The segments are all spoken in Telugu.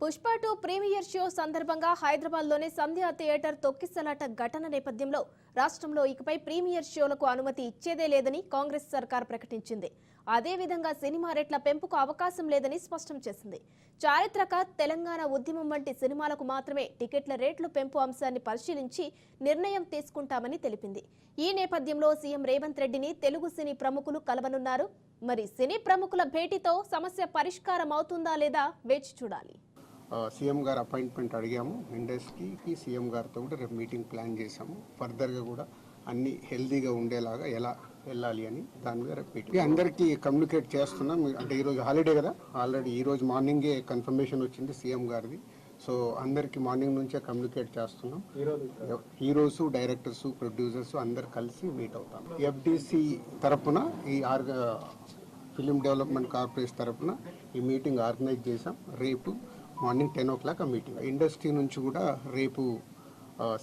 పుష్ప టూ ప్రీమియర్ షో సందర్భంగా హైదరాబాద్లోని సంధ్యా థియేటర్ తొక్కిసలాట ఘటన నేపథ్యంలో రాష్ట్రంలో ఇకపై ప్రీమియర్ షోలకు అనుమతి ఇచ్చేదే లేదని కాంగ్రెస్ సర్కార్ ప్రకటించింది. అదేవిధంగా సినిమా రేట్ల పెంపుకు అవకాశం లేదని స్పష్టం చేసింది. చారిత్రక తెలంగాణ ఉద్యమం వంటి సినిమాలకు మాత్రమే టికెట్ల రేట్లు పెంపు అంశాన్ని పరిశీలించి నిర్ణయం తీసుకుంటామని తెలిపింది. ఈ నేపథ్యంలో సీఎం రేవంత్ రెడ్డిని తెలుగు సినీ ప్రముఖులు కలవనున్నారు. మరి సినీ ప్రముఖుల భేటీతో సమస్య పరిష్కారం అవుతుందా లేదా వేచి చూడాలి. సీఎం గారు అపాయింట్మెంట్ అడిగాము. ఇండస్ట్రీకి సీఎం గారితో కూడా రేపు మీటింగ్ ప్లాన్ చేశాము. ఫర్దర్గా కూడా అన్ని హెల్దీగా ఉండేలాగా ఎలా వెళ్ళాలి అని దాని మీద రేపు మీటింగ్. అందరికీ కమ్యూనికేట్ చేస్తున్నాం. అంటే ఈరోజు హాలిడే కదా. ఆల్రెడీ ఈరోజు మార్నింగే కన్ఫర్మేషన్ వచ్చింది సీఎం గారిది. సో అందరికీ మార్నింగ్ నుంచే కమ్యూనికేట్ చేస్తున్నాం. హీరోస్ డైరెక్టర్స్ ప్రొడ్యూసర్స్ అందరు కలిసి మీట్ అవుతాం. ఎఫ్డిసి తరపున ఈ ఆర్గ ఫిలిం డెవలప్మెంట్ కార్పొరేషన్ తరపున ఈ మీటింగ్ ఆర్గనైజ్ చేసాం రేపు మార్నింగ్ టెన్ ఓ క్లాక్ ఆ మీటింగ్. ఇండస్ట్రీ నుంచి కూడా రేపు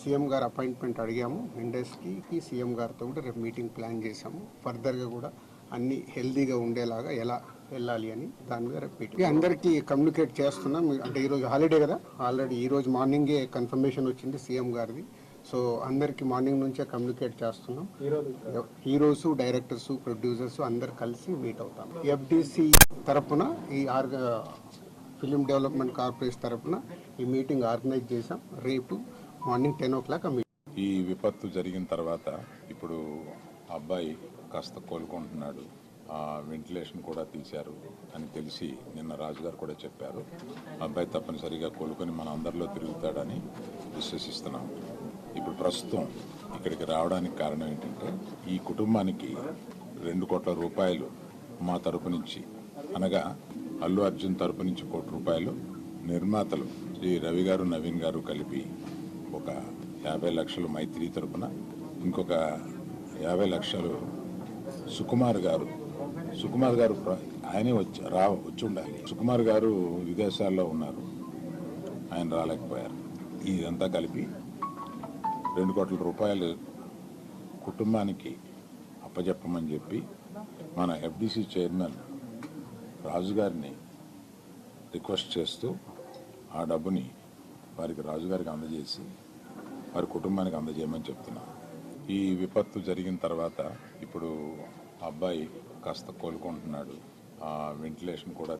సీఎం గారు అపాయింట్మెంట్ అడిగాము. ఇండస్ట్రీకి సీఎం గారితో కూడా రేపు మీటింగ్ ప్లాన్ చేశాము. ఫర్దర్గా కూడా అన్ని హెల్దీగా ఉండేలాగా ఎలా వెళ్ళాలి అని దాని మీద రేపు మీటింగ్. అందరికీ కమ్యూనికేట్ చేస్తున్నాం. అంటే ఈరోజు హాలిడే కదా? ఆల్రెడీ ఈరోజు మార్నింగే కన్ఫర్మేషన్ వచ్చింది సీఎం గారిది. సో అందరికీ మార్నింగ్ నుంచే కమ్యూనికేట్ చేస్తున్నాం. హీరోస్ డైరెక్టర్స్ ప్రొడ్యూసర్స్ అందరు కలిసి మీట్ అవుతాం. ఎఫ్డిసి తరపున ఈ ఆర్గ ఫిలిం డెవలప్మెంట్ కార్పొరేషన్ తరఫున ఈ మీటింగ్ ఆర్గనైజ్ చేశాం. రేపు మార్నింగ్ టెన్ ఓ క్లాక్ ఈ విపత్తు జరిగిన తర్వాత ఇప్పుడు అబ్బాయి కాస్త కోలుకుంటున్నాడు. ఆ వెంటిలేషన్ కూడా తీశారు అని తెలిసి నిన్న రాజుగారు కూడా చెప్పారు. అబ్బాయి తప్పనిసరిగా కోలుకొని మన అందరిలో తిరుగుతాడని విశ్వసిస్తున్నాం. ఇప్పుడు ప్రస్తుతం ఇక్కడికి రావడానికి కారణం ఏంటంటే ఈ కుటుంబానికి రెండు కోట్ల రూపాయలు మా తరపు నుంచి అనగా అల్లు అర్జున్ తరపు నుంచి కోటి రూపాయలు నిర్మాతలు శ్రీ రవి గారు నవీన్ గారు కలిపి ఒక యాభై లక్షలు మైత్రి తరపున ఇంకొక యాభై లక్షలు సుకుమార్ గారు. సుకుమార్ గారు ఆయనే వచ్చి రా వచ్చి ఉండాలి. సుకుమార్ గారు విదేశాల్లో ఉన్నారు. ఆయన రాలేకపోయారు. ఇదంతా కలిపి రెండు కోట్ల రూపాయలు కుటుంబానికి అప్పజెప్పమని చెప్పి మన ఎఫ్డిసి చైర్మన్ రాజుగారిని రిక్వెస్ట్ చేస్తూ ఆ డబ్బుని వారికి రాజుగారికి అందజేసి వారి కుటుంబానికి అందజేయమని చెప్తున్నాను ఈ విపత్తు జరిగిన తర్వాత ఇప్పుడు అబ్బాయి కాస్త కోలుకుంటున్నాడు. ఆ వెంటిలేషన్ కూడా